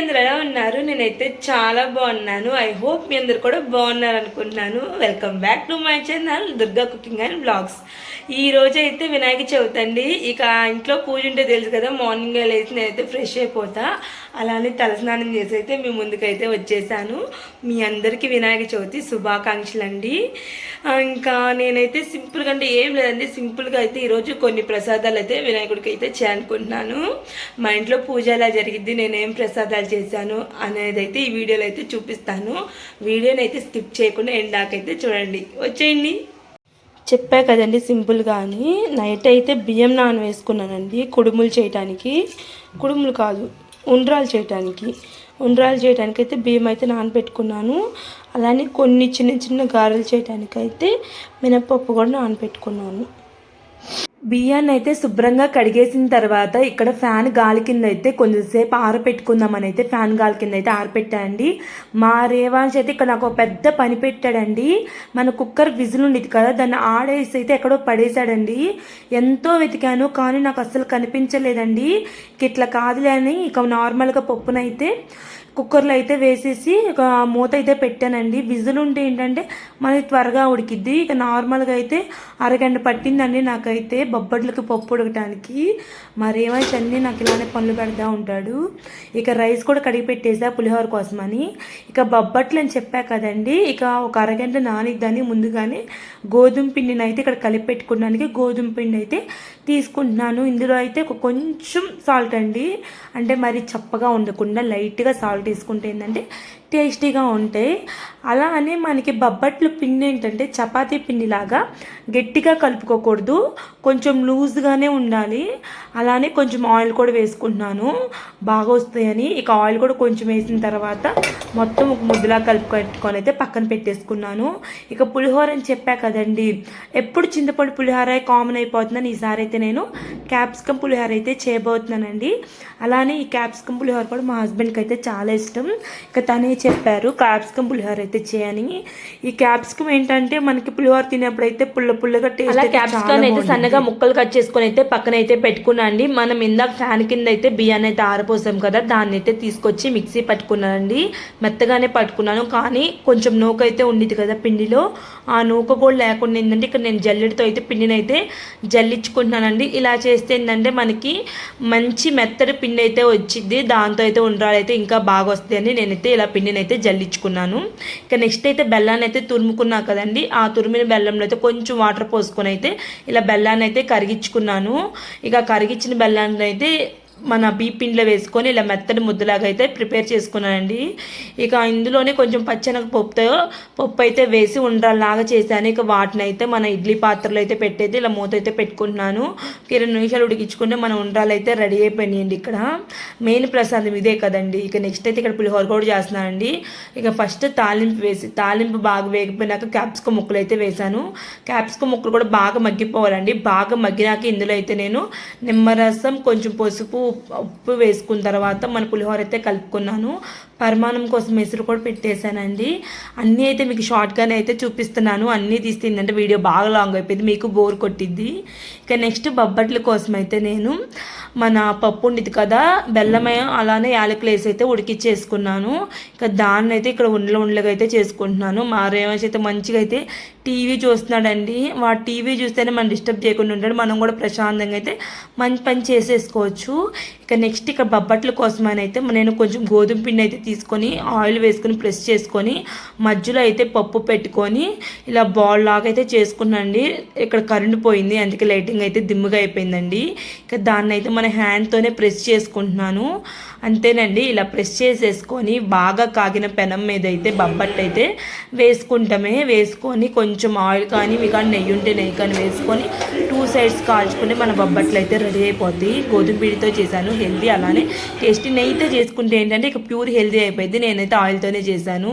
అందరు ఎలా ఉన్నారు? నేనైతే చాలా బాగున్నాను. ఐ హోప్ మీ అందరు కూడా బాగున్నారు అనుకుంటున్నాను welcome back to my channel Durga cooking and blogs ఈ రోజు అయితే వినాయక చవితి అండి. ఇక ఇంట్లో పూజ ఉంటే తెలుసు కదా మార్నింగ్ లేచి నేనైతే ఫ్రెష్ అయిపోతా. అలానే తలస్నానం చేసి అయితే మీ ముందుకైతే వచ్చేసాను. మీ అందరికీ వినాయక చవితి శుభాకాంక్షలు అండి. ఇంకా నేనైతే సింపుల్గా అంటే ఏం లేదండి. సింపుల్గా అయితే ఈరోజు కొన్ని ప్రసాదాలు అయితే వినాయకుడికి అయితే చేయాలనుకుంటున్నాను. మా ఇంట్లో పూజ ఎలా జరిగింది నేనేం ప్రసాదాలు తయారు చేశాను అనేది అయితే ఈ వీడియోలో అయితే చూపిస్తాను. వీడియోని అయితే స్కిప్ చేయకుండా ఎండాకైతే చూడండి. వచ్చేయండి. చెప్పా కదండి సింపుల్గా కానీ నైట్ అయితే బియ్యం నాన వేసుకున్నానండి కుడుములు చేయటానికి. కుడుములు కాదు ఉండ్రాలు చేయటానికి. ఉండ్రాలు చేయడానికి అయితే బియ్యం అయితే నానబెట్టుకున్నాను అలానే కొన్ని చిన్న చిన్న గారెలు చేయడానికి అయితే మినపప్పు కూడా నానబెట్టుకున్నాను బియ్యాన్ని అయితే శుభ్రంగా కడిగేసిన తర్వాత ఇక్కడ ఫ్యాన్ గాలి కింద అయితే కొంచెంసేపు ఆరపెట్టుకుందామని అయితే ఫ్యాన్ గాలి కింద అయితే ఆరపెట్టానండి. మా రేవాన్స్ అయితే ఇక్కడ నాకు ఒక పెద్ద పని పెట్టాడండి. మన కుక్కర్ విజిల్ ఉండేది కదా దాన్ని ఆడేసి అయితే ఎక్కడో పడేశాడండి. ఎంతో వెతికాను కానీ నాకు అస్సలు కనిపించలేదండి. ఇట్లా కాదులే అని ఇక నార్మల్గా పప్పునైతే కుక్కర్లో అయితే వేసేసి ఒక మూత అయితే పెట్టానండి. విజిల్ ఉంటే ఏంటంటే మనకి త్వరగా ఉడికిద్ది. ఇక నార్మల్గా అయితే అరగంట పట్టిందండి నాకైతే. బొబ్బట్లకి పప్పు ఉడకటానికి మరేమైతే అన్నీ నాకు ఇలానే పనులు పెడతా ఉంటాడు. ఇక రైస్ కూడా కడిగి పెట్టేసా పులిహోర కోసమని. ఇక బొబ్బట్లు అని చెప్పా కదండి ఇక ఒక అరగంట నానిద్దని ముందుగానే గోధుమ పిండిని అయితే ఇక్కడ కలిపి పెట్టుకోవడానికి గోధుమ పిండి అయితే తీసుకుంటున్నాను. ఇందులో అయితే ఒక కొంచెం సాల్ట్ అండి. అంటే మరి చప్పగా ఉండకుండా లైట్గా సాల్ట్ వేసుకుంటే ఏంటంటే టేస్టీగా ఉంటాయి అలా అని మనకి బొబ్బట్లు పిండి ఏంటంటే చపాతీ పిండిలాగా గట్టిగా కలుపుకోకూడదు. కొంచెం లూజ్గానే ఉండాలి. అలానే కొంచెం ఆయిల్ కూడా వేసుకుంటున్నాను. బాగా వస్తాయని. ఇక ఆయిల్ కూడా కొంచెం వేసిన తర్వాత మొత్తం ఒక ముద్దలా కలుపు అయితే పక్కన పెట్టేసుకున్నాను. ఇక పులిహోర అని చెప్పా కదండి. ఎప్పుడు చింతపండు పులిహోర కామన్ అయిపోతుందని ఈసారి అయితే నేను క్యాప్సికం పులిహోర అయితే చేయబోతున్నానండి. అలానే ఈ క్యాప్సికం పులిహోర కూడా మా హస్బెండ్కి అయితే చాలా ఇష్టం. ఇక తనే చెప్పారు. క్యాప్సికమ్ పులిహోర అయితే చేయని ఈ క్యాప్సికమ్ ఏంటంటే మనకి పులిహోర తినేప్పుడు అయితే పుల్ల పుల్లగా టేస్ట్ క్యాప్సికమ్ అయితే సన్నగా ముక్కలు కట్ చేసుకొని అయితే పక్కన అయితే పెట్టుకున్నా అండి మనం ఇందాక ఫ్యాన్ కింద అయితే బియ్యాన్ని అయితే ఆరిపోసాం కదా దాన్ని అయితే తీసుకొచ్చి మిక్సీ పట్టుకున్నానండి. మెత్తగానే పట్టుకున్నాను కానీ కొంచెం నూక అయితే ఉండేది కదా పిండిలో. ఆ నూక కూడా లేకుండా ఏంటంటే ఇక్కడ నేను జల్లెడతో అయితే పిండిని అయితే జల్లించుకుంటున్నానండి. ఇలా చేస్తే ఏంటంటే మనకి మంచి మెత్తడి పిండి అయితే వచ్చింది దాంతో అయితే ఉండ్రాలు అయితే ఇంకా బాగా వస్తాయని నేనైతే ఇలా పిండిని అయితే జల్లించుకున్నాను. ఇక నెక్స్ట్ అయితే బెల్లాన్ని అయితే తురుముకున్నా కదండి. ఆ తురిమిన బెల్లంలో అయితే కొంచెం వాటర్ పోసుకొని అయితే ఇలా బెల్లాన్ని అయితే కరిగించుకున్నాను. ఇక కరిగించిన బెల్లాన్ని అయితే మన బీ వేసుకొని ఇలా మెత్తడి ముద్దలాగా అయితే ప్రిపేర్ చేసుకున్నానండి. ఇక ఇందులోనే కొంచెం పచ్చనగ పప్పుతో పప్పు అయితే వేసి ఉండలాగా చేశాను. ఇక వాటిని అయితే మన ఇడ్లీ పాత్రలో అయితే పెట్టేది ఇలా మూత అయితే పెట్టుకుంటున్నాను. ఇరవై నిమిషాలు ఉడికించుకుంటే మన ఉండ్రాలు అయితే రెడీ అయిపోయినాయండి ఇక్కడ. మెయిన్ ప్రసాదం ఇదే కదండి. ఇక నెక్స్ట్ అయితే ఇక్కడ పులిహోర కూడా చేస్తున్నానండి. ఇక ఫస్ట్ తాలింపు వేసి తాలింపు బాగా వేగిపోయినాక క్యాప్సికం ముక్కలు అయితే వేశాను. క్యాప్సికం ముక్కలు కూడా బాగా మగ్గిపోవాలండి. బాగా మగ్గినాక ఇందులో అయితే నేను నిమ్మరసం కొంచెం పసుపు ఉప్పు వేసుకున్న తర్వాత మన పులిహోర అయితే కలుపుకున్నాను. పరిమాణం కోసం మెసురు కూడా పెట్టేశానండి. అన్నీ అయితే మీకు షార్ట్గానే అయితే చూపిస్తున్నాను. అన్నీ తీస్తుందంటే వీడియో బాగా లాంగ్ అయిపోయింది. మీకు బోర్ కొట్టిద్ది. ఇక నెక్స్ట్ బొబ్బట్ల కోసం అయితే నేను మన పప్పు ఉండిద్ది కదా బెల్లమయ అలానే యాలకులు వేసి అయితే ఉడికిచ్చేసుకున్నాను. ఇక దాన్ని అయితే ఇక్కడ ఉండలు ఉండలుగా అయితే చేసుకుంటున్నాను. మా రేవంశ్ అయితే మంచిగా అయితే టీవీ చూస్తున్నాడండి. వాడు టీవీ చూస్తేనే మనం డిస్టర్బ్ చేయకుండా ఉంటాడు. మనం కూడా ప్రశాంతంగా అయితే మంచి పని చేసేసుకోవచ్చు. ఇక నెక్స్ట్ ఇక్కడ బొబ్బట్ల కోసమని అయితే నేను కొంచెం గోధుమ పిండి అయితే తీసుకొని ఆయిల్ వేసుకొని ప్రెస్ చేసుకొని మధ్యలో అయితే పప్పు పెట్టుకొని ఇలా బాల్ లాగా అయితే చేసుకున్నాండి ఇక్కడ కరెంట్ పోయింది అందుకే లైటింగ్ అయితే దిమ్ముగా అయిపోయిందండి. ఇక దాన్ని అయితే మన హ్యాండ్తోనే ప్రెస్ చేసుకుంటున్నాను. అంతేనండి ఇలా ప్రెస్ చేసేసుకొని బాగా కాగిన పెనం మీద అయితే బొబ్బట్లు అయితే వేసుకుంటామే. వేసుకొని కొంచెం ఆయిల్ కానీ మీ కానీ నెయ్యి ఉంటే నెయ్యి కానీ వేసుకొని టూ సైడ్స్ కాల్చుకుంటే మన బొబ్బట్లు అయితే రెడీ అయిపోతాయి. గోధుమ పిండితో చేశాను హెల్దీ అలానే టేస్టీ నెయ్యితో చేసుకుంటే ఏంటంటే ఇక ప్యూర్ హెల్దీ అయిపోయింది. నేనైతే ఆయిల్తోనే చేశాను.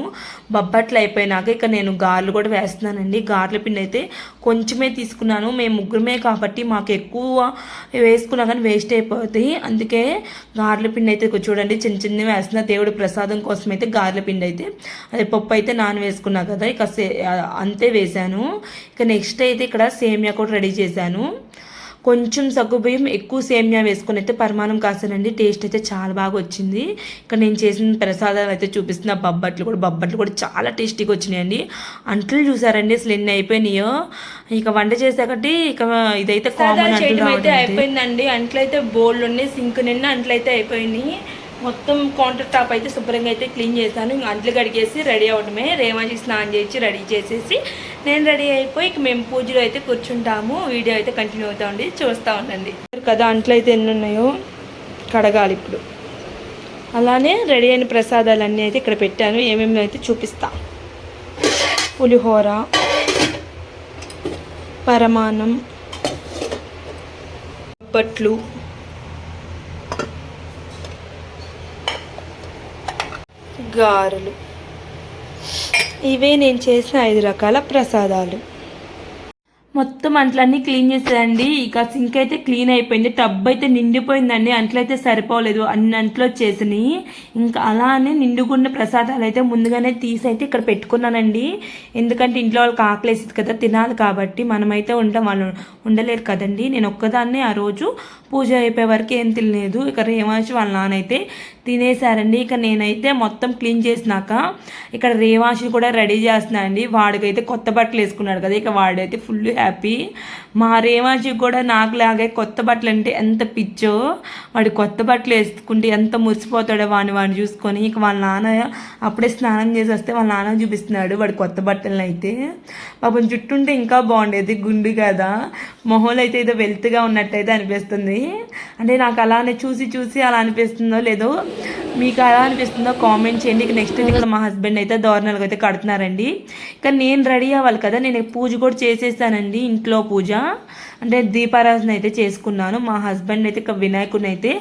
బొబ్బట్లు అయిపోయినాక ఇక నేను గారెలు కూడా వేస్తున్నానండి. గారెల పిండి అయితే కొంచెమే తీసుకున్నాను. మేము ముగ్గురమే కాబట్టి మాకు ఎక్కువ వేసుకున్నా కానీ వేస్ట్ అయిపోతాయి. అందుకే గారెల పిండి అయితే చూడండి చిన్న చిన్న వేస్తున్న. దేవుడి ప్రసాదం కోసం అయితే గారెల పిండి అయితే అదే పప్పు అయితే నాన్ వేసుకున్నా కదా ఇక సే అంతే వేశాను. ఇక నెక్స్ట్ అయితే ఇక్కడ సేమియా కూడా రెడీ చేశాను. కొంచెం సగ్గుబియ్యం ఎక్కువ సేమియా వేసుకొని అయితే పరిమాణం కాసానండి. టేస్ట్ అయితే చాలా బాగా వచ్చింది. ఇక్కడ నేను చేసిన ప్రసాదాలు అయితే చూపిస్తున్న. బొబ్బట్లు కూడా బొబ్బట్లు కూడా చాలా టేస్టీగా వచ్చినాయండి. అంట్లు చూసారండి అసలు ఎన్ని అయిపోయినాయో. ఇక వంట చేసాకటి ఇక ఇదైతే కామన్ అంట్లు అయిపోయిందండి అంట్లు అయితే. బోల్డ్ ఉన్నాయి సింక్ నిన్న అంట్లు అయితే అయిపోయినాయి. మొత్తం కౌంటర్ టాప్ అయితే శుభ్రంగా అయితే క్లీన్ చేశాను. ఇంక అంట్లు కడిగేసి రెడీ అవడమే రేమాజీ స్నానం చేసి రెడీ చేసేసి నేను రెడీ అయిపోయి ఇక మేము పూజలో అయితే కూర్చుంటాము. వీడియో అయితే కంటిన్యూ అవుతా ఉండి చూస్తూ ఉండండి. కదా అంట్లు అయితే ఎన్ని ఉన్నాయో? కడగాలి ఇప్పుడు. అలానే రెడీ అయిన ప్రసాదాలన్నీ అయితే ఇక్కడ పెట్టాను. ఏమేమి అయితే చూపిస్తా. పులిహోర పరమాన్నం బట్లు గారెలు. ఇవే నేను చేసిన ఐదు రకాల ప్రసాదాలు. మొత్తం అంట్లన్నీ క్లీన్ చేసేదండి. ఇక సింక్ అయితే క్లీన్ అయిపోయింది. టబ్ అయితే నిండిపోయిందండి. అంట్లు అయితే సరిపోలేదు. అన్ని అంట్లో వచ్చేసినాయి. ఇంకా అలానే నిండుకున్న ప్రసాదాలు అయితే ముందుగానే తీసి అయితే ఇక్కడ పెట్టుకున్నానండి. ఎందుకంటే ఇంట్లో వాళ్ళకి ఆకలేసింది కదా తినాలి కాబట్టి మనమైతే ఉంటాం వాళ్ళు ఉండలేరు కదండి. నేను ఒక్కదాన్నే ఆ రోజు పూజ అయిపోయే వరకు ఏం తినలేదు. ఇక రేవాంశ్ వాళ్ళ నాన్నైతే తినేశారండి. తినేసారండి ఇక నేనైతే మొత్తం క్లీన్ చేసినాక ఇక్కడ రేవాంశి కూడా రెడీ చేస్తున్నా అండి వాడికైతే కొత్త బట్టలు వేసుకున్నాడు కదా ఇక వాడైతే ఫుల్ హ్యాపీ. మా రేవాజీ కూడా నాకులాగే కొత్త బట్టలు అంటే ఎంత పిచ్చో. వాడు కొత్త బట్టలు వేసుకుంటే ఎంత మురిసిపోతాడో వాడిని వాడిని చూసుకొని. ఇక వాళ్ళ నాన్న అప్పుడే స్నానం చేసి వస్తే వాళ్ళ నాన్న చూపిస్తున్నాడు వాడి కొత్త బట్టలను అయితే. పాపం చుట్టుంటే ఇంకా బాగుండేది గుండు కదా. మొహంలో అయితే ఏదో వెల్త్గా ఉన్నట్టయితే అనిపిస్తుంది. అంటే నాకు అలానే చూసి చూసి అలా అనిపిస్తుందో లేదో మీకు ఎలా అనిపిస్తుందో కామెంట్ చేయండి. ఇక నెక్స్ట్ ఇక్కడ మా హస్బెండ్ అయితే దోరణాలకు అయితే కడుతున్నారండి. ఇక నేను రెడీ అవ్వాలి కదా నేను పూజ కూడా చేసేసానండి ఇంట్లో పూజ. అంటే దీపారాధన అయితే చేసుకున్నాను. మా హస్బెండ్ అయితే ఇక వినాయకుని అయితే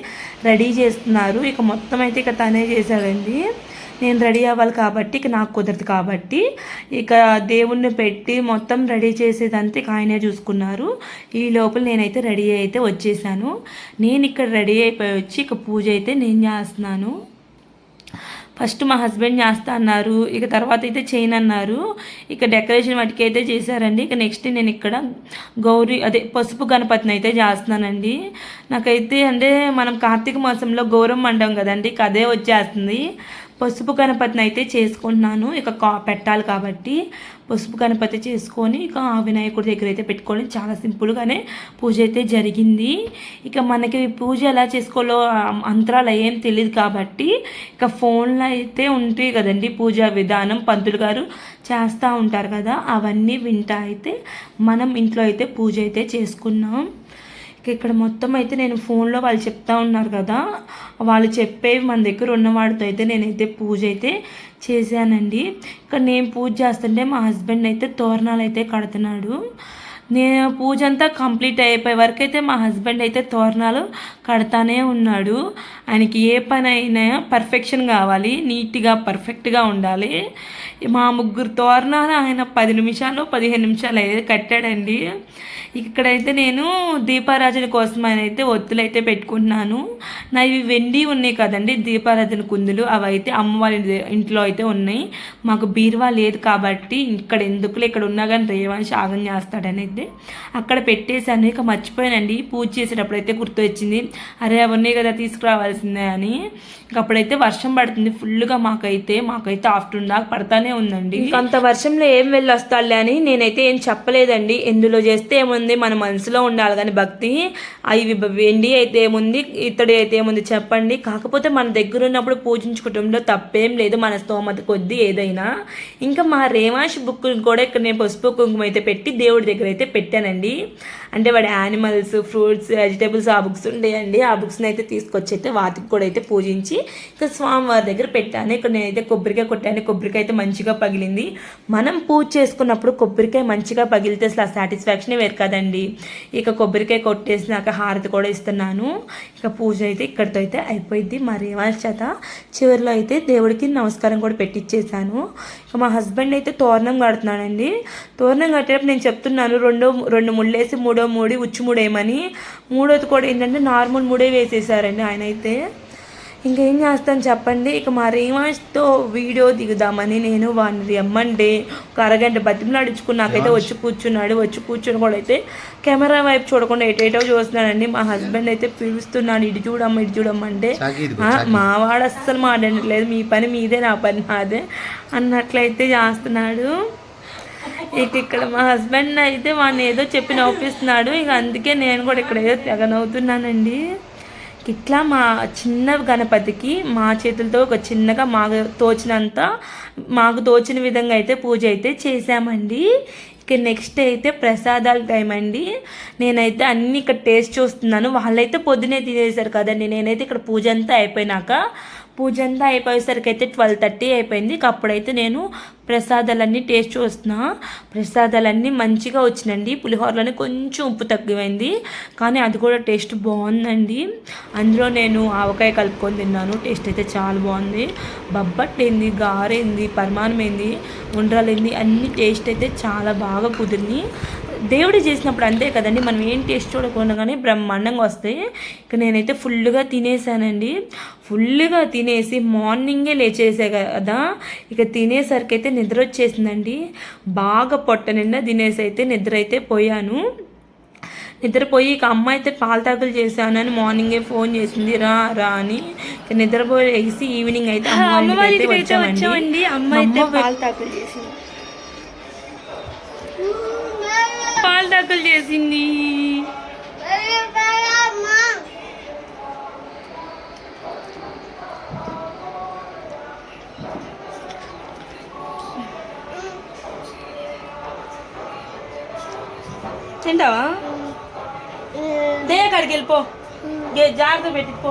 రెడీ చేస్తున్నారు. ఇక మొత్తం అయితే ఇక తనే చేశాడండి. నేను రెడీ అవ్వాలి కాబట్టి ఇక నాకు కుదరదు కాబట్టి ఇక దేవుణ్ణి పెట్టి మొత్తం రెడీ చేసేదంతా ఇక ఆయనే చూసుకున్నారు. ఈ లోపల నేనైతే రెడీ అయితే వచ్చేసాను. నేను ఇక్కడ రెడీ అయిపోయి వచ్చి ఇక పూజ అయితే నేను చేస్తున్నాను. ఫస్ట్ మా హస్బెండ్ చేస్తా అన్నారు. ఇక తర్వాత అయితే చేయను అన్నారు. ఇక డెకరేషన్ వాటికి అయితే చేశారండి. ఇక నెక్స్ట్ నేను ఇక్కడ గౌరీ అదే పసుపు గణపతిని అయితే చేస్తున్నానండి. నాకైతే అంటే మనం కార్తీక మాసంలో గౌరవం అంటాం కదండి. ఇక అదే వచ్చేస్తుంది. పసుపు గణపతిని అయితే చేసుకుంటున్నాను. ఇక కా పెట్టాలి కాబట్టి పసుపు గణపతి చేసుకొని ఇక ఆ వినాయకుడి దగ్గర అయితే పెట్టుకొని చాలా సింపుల్గానే పూజ అయితే జరిగింది. ఇక మనకి పూజ ఎలా చేసుకోవాలో అంతరాలు ఏం తెలియదు కాబట్టి ఇక ఫోన్లో అయితే ఉంటాయి కదండి. పూజా విధానం పంతులు గారు చేస్తూ ఉంటారు కదా అవన్నీ వింటా అయితే మనం ఇంట్లో అయితే పూజ అయితే చేసుకున్నాం. ఇక్కడ మొత్తం అయితే నేను ఫోన్లో వాళ్ళు చెప్తా ఉన్నారు కదా వాళ్ళు చెప్పేవి మన దగ్గర ఉన్నవాడితో అయితే నేనైతే పూజ అయితే చేశానండి. ఇక్కడ నేను పూజ చేస్తుంటే మా హస్బెండ్ అయితే తోరణాలు అయితే కడుతున్నాడు. నేను పూజ అంతా కంప్లీట్ అయిపోయే వరకు అయితే మా హస్బెండ్ అయితే తోరణాలు కడతానే ఉన్నాడు. ఆయనకి ఏ పని అయినా పర్ఫెక్షన్ కావాలి నీట్గా పర్ఫెక్ట్గా ఉండాలి. మా ముగ్గురు తోరణాలు ఆయన పది నిమిషాలు పదిహేను నిమిషాలు అయితే కట్టాడండి. ఇక్కడైతే నేను దీపారాజన కోసం అయితే ఒత్తులు అయితే పెట్టుకుంటున్నాను. నా ఇవి వెండి ఉన్నాయి కదండి దీపారాజన కుందులు. అవి అయితే అమ్మవారి ఇంట్లో అయితే ఉన్నాయి. మాకు బీరువా లేదు కాబట్టి ఇక్కడ ఎందుకులే ఇక్కడ ఉన్నా కానీ రేవాణి శాగం చేస్తాడని అయితే అక్కడ పెట్టేశాను. ఇక మర్చిపోయానండి. పూజ చేసేటప్పుడు అయితే గుర్తు వచ్చింది అరే అవన్నీ కదా తీసుకురావాల్సిందే అని. అప్పుడైతే వర్షం పడుతుంది. ఫుల్గా మాకైతే మాకైతే ఆఫ్టర్నూన్ దాకా పడతానే ఉందండి. అంత వర్షంలో ఏం వెళ్ళి వస్తాడులే అని నేనైతే ఏం చెప్పలేదండి. ఎందులో చేస్తే ఏముంది? మన మనసులో ఉండాలి కానీ భక్తి. అవి వెండి అయితే ఏముంది? ఇతడి అయితే ఏముంది చెప్పండి. కాకపోతే మన దగ్గర ఉన్నప్పుడు పూజించుకోవటంలో తప్పేం లేదు. మన స్తోమత కొద్దీ ఏదైనా. ఇంకా మా రేమాష్ బుక్ కూడా ఇక్కడ నేను పసుపు కుంకుమ అయితే పెట్టి దేవుడి దగ్గర అయితే పెట్టానండి. అంటే వాడి యానిమల్స్ ఫ్రూట్స్ వెజిటేబుల్స్ ఆ బుక్స్ ఉండేయండి. ఆ బుక్స్ని అయితే తీసుకొచ్చి అయితే వాటికి కూడా అయితే పూజించి ఇంకా స్వామివారి దగ్గర పెట్టాను. ఇక్కడ నేనైతే కొబ్బరికాయ కొట్టాను. కొబ్బరికాయ అయితే మంచిగా పగిలింది. మనం పూజ చేసుకున్నప్పుడు కొబ్బరికాయ మంచిగా పగిలితే అసలు ఆ సాటిస్ఫాక్షనే వేరు కదండి. ఇక కొబ్బరికాయ కొట్టేసినాక హారతి కూడా ఇస్తున్నాను. ఇక పూజ అయితే ఇక్కడితో అయితే అయిపోయింది. మరి ఏమాల చేత చివరిలో అయితే దేవుడికి నమస్కారం కూడా పెట్టించేసాను ఇక మా హస్బెండ్ అయితే తోరణం కడుతున్నాడండి. తోరణం కట్టేటప్పుడు నేను చెప్తున్నాను రెండో రెండు ముళ్ళేసి మూడో మూడి ఉచ్చు మూడేమని. మూడోది కూడా ఏంటంటే నార్మల్ మూడే వేసేసారండి ఆయన అయితే ఇంకేం చేస్తాను చెప్పండి? ఇక మా రీమాస్తో వీడియో దిగుదామని నేను వాడిని రమ్మంటే ఒక అరగంట బతిమలాడించుకుని నాకైతే వచ్చి కూర్చున్నాడు. వచ్చి కూర్చుని కూడా అయితే కెమెరా వైపు చూడకుండా ఎటేటో చూస్తున్నానండి. మా హస్బెండ్ అయితే పిలుస్తున్నాడు ఇటు చూడమ్మ ఇటు చూడమ్మంటే చాకి ఇదిగో, "ఆ, మా వాడు అస్సలు మాట్లాడట్లేదు. మీ పని మీదే నా పని నాదే అన్నట్లయితే చేస్తున్నాడు. ఇక ఇక్కడ మా హస్బెండ్ అయితే వాడిని ఏదో చెప్పి నవ్విస్తున్నాడు ఇక అందుకే నేను కూడా ఇక్కడ ఏదో తెగ నవ్వుతున్నానండి. ఇట్లా మా చిన్న గణపతికి మా చేతులతో ఒక చిన్నగా మాకు తోచినంత మాకు తోచిన విధంగా అయితే పూజ అయితే చేసామండి ఇక నెక్స్ట్ అయితే ప్రసాదాల టైం అండి. నేనైతే అన్ని ఇక్కడ టేస్ట్ చూస్తున్నాను. వాళ్ళైతే పొద్దునే తినేసారు కదండి. నేనైతే ఇక్కడ పూజ అంతా అయిపోయినాక పూజ అంతా అయిపోయేసరికి అయితే ట్వెల్వ్ థర్టీ అయిపోయింది. అప్పుడైతే నేను ప్రసాదాలన్నీ టేస్ట్ చూస్తున్నా. ప్రసాదాలన్నీ మంచిగా వచ్చినండి పులిహోరలోనే కొంచెం ఉప్పు తగ్గిపోయింది. కానీ అది కూడా టేస్ట్ బాగుందండి. అందులో నేను ఆవకాయ కలుపుకొని తిన్నాను. టేస్ట్ అయితే చాలా బాగుంది. బొబ్బట్టేంది గారేంది పరమాణమైంది ఉండ్రాలేంది అన్ని టేస్ట్ అయితే చాలా బాగా కుదిరినాయి దేవుడు చేసినప్పుడు అంతే కదండి. మనం ఏం టేస్ట్ చూడకుండా కానీ బ్రహ్మాండంగా వస్తాయి. ఇక నేనైతే ఫుల్గా తినేసానండి. ఫుల్గా తినేసి మార్నింగే లేచేసే కదా. ఇక తినేసరికి అయితే నిద్ర వచ్చేసిందండి. బాగా పొట్ట నిండా తినేసి అయితే నిద్ర అయితే పోయాను. నిద్రపోయి ఇక అమ్మ అయితే పాలు తాకులు చేశాను అని మార్నింగే ఫోన్ చేసింది రా రా అని. ఇక నిద్రపోయి వేసి ఈవినింగ్ అయితే అమ్మ వచ్చామండి. అమ్మ అయితే పాలు చేసింది. పాలు తాకులు చేసింది తింటావా దే అక్కడికి వెళ్ళిపో జాగ్రత్త పెట్టిపో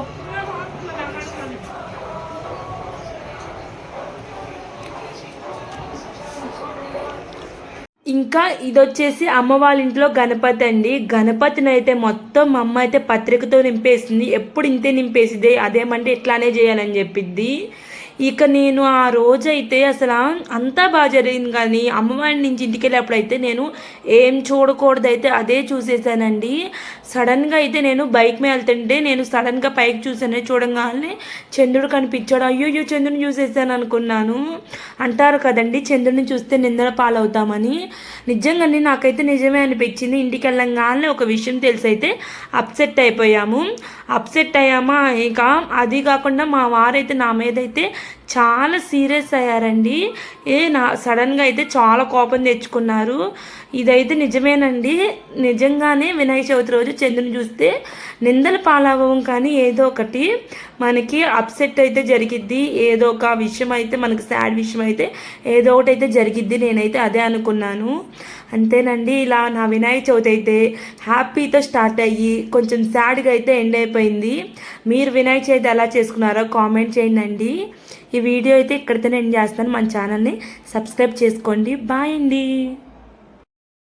ఇంకా ఇది వచ్చేసి అమ్మ వాళ్ళ ఇంట్లో గణపతి అండి. గణపతిని అయితే మొత్తం మా అమ్మ అయితే పత్రికతో నింపేసింది. ఎప్పుడు ఇంతే నింపేసిదే అదేమంటే ఇట్లానే చేయాలని చెప్పిద్ది. ఇక నేను ఆ రోజైతే అసలు అంతా బాగా జరిగింది కానీ అమ్మవారి నుంచి ఇంటికి వెళ్ళేప్పుడైతే నేను ఏం చూడకూడదైతే అదే చూసేసానండి. సడన్గా అయితే నేను బైక్ మీద వెళ్తుంటే నేను సడన్గా పైకి చూసాను చూడంగానే చంద్రుడు కనిపించాడు. అయ్యో అయ్యో చంద్రుని చూసేసాను అనుకున్నాను. అంటారు కదండి చంద్రుని చూస్తే నిందల పాలవుతామని. నిజంగానే నాకైతే నిజమే అనిపించింది. ఇంటికి వెళ్ళంగానే ఒక విషయం తెలిసైతే అప్సెట్ అయిపోయాము. అప్సెట్ అయ్యామా? ఇంకా అది కాకుండా మా వారైతే నా మీద అయితే చాలా సీరియస్ అయ్యారండి. ఏ నా సడన్గా అయితే చాలా కోపం తెచ్చుకున్నారు. ఇదైతే నిజమేనండి. నిజంగానే వినాయక చవితి రోజు చంద్రుని చూస్తే నిందల పాలవ్వం కానీ ఏదో ఒకటి మనకి అప్సెట్ అయితే జరిగిద్ది. ఏదో ఒక విషయం అయితే మనకి సాడ్ విషయం అయితే ఏదో ఒకటి అయితే జరిగిద్ది. నేనైతే అదే అనుకున్నాను. అంతేనండి. ఇలా నా వినాయక చవితి అయితే హ్యాపీతో స్టార్ట్ అయ్యి కొంచెం సాడ్గా అయితే ఎండ్ అయిపోయింది. మీరు వినాయక చవితి ఎలా చేసుకున్నారో కామెంట్ చేయండి. ఈ వీడియో అయితే ఇక్కడితో ఎండ్ చేస్తాను మన ఛానల్ని సబ్స్క్రైబ్ చేసుకోండి. బాయ్ అండి.